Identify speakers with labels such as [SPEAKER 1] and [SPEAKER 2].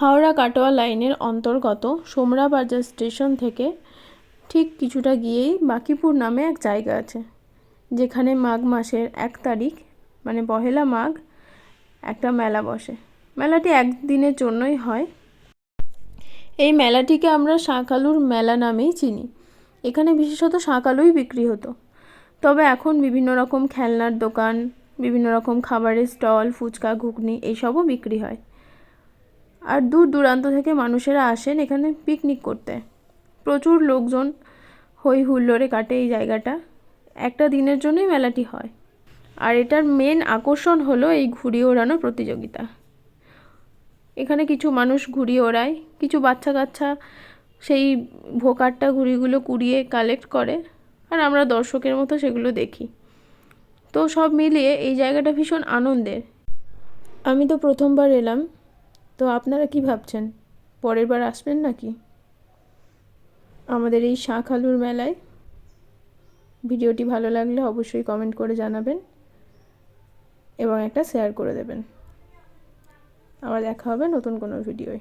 [SPEAKER 1] হাওড়া কাটোয়া লাইনের অন্তর্গত সোমরা বাজার স্টেশন থেকে ঠিক কিছুটা গিয়েই বাকিপুর নামে এক জায়গা আছে, যেখানে মাঘ মাসের এক তারিখ মানে পহেলা মাঘ, একটা মেলা বসে। মেলাটি একদিনের জন্যই হয়। এই মেলাটিকে আমরা শাঁকালুর মেলা নামেই চিনি। এখানে বিশেষত শাঁকালুই বিক্রি হতো। তবে এখন বিভিন্ন রকম খেলনার দোকান, বিভিন্ন রকম খাবারের স্টল, ফুচকা, ঘুগনি, এইসবও বিক্রি হয়। আর দূর দূরান্ত থেকে মানুষেরা আসেন এখানে পিকনিক করতে। প্রচুর লোকজন হই হুল্লোড়ে কাটে এই জায়গাটা। একটা দিনের জন্যই মেলাটি হয়। আর এটার মেন আকর্ষণ হলো এই ঘুড়ি ওড়ানো প্রতিযোগিতা। এখানে কিছু মানুষ ঘুড়ি ওড়ায়, কিছু বাচ্চা কাচ্চা সেই ভোকারটা ঘুড়িগুলো কুড়িয়ে কালেক্ট করে, আর আমরা দর্শকের মতো সেগুলো দেখি। তো সব মিলিয়ে এই জায়গাটা ভীষণ আনন্দের। আমি তো প্রথমবার এলাম। তো আপনারা কি ভাবছেন? পরের বার আসবেন নাকি? আমাদের এই শাঁখ আলুর মেলায়? ভিডিওটি ভালো লাগলে অবশ্যই কমেন্ট করে জানাবেন এবং একটা শেয়ার করে দেবেন। আবার দেখা হবে নতুন কোনো ভিডিওয়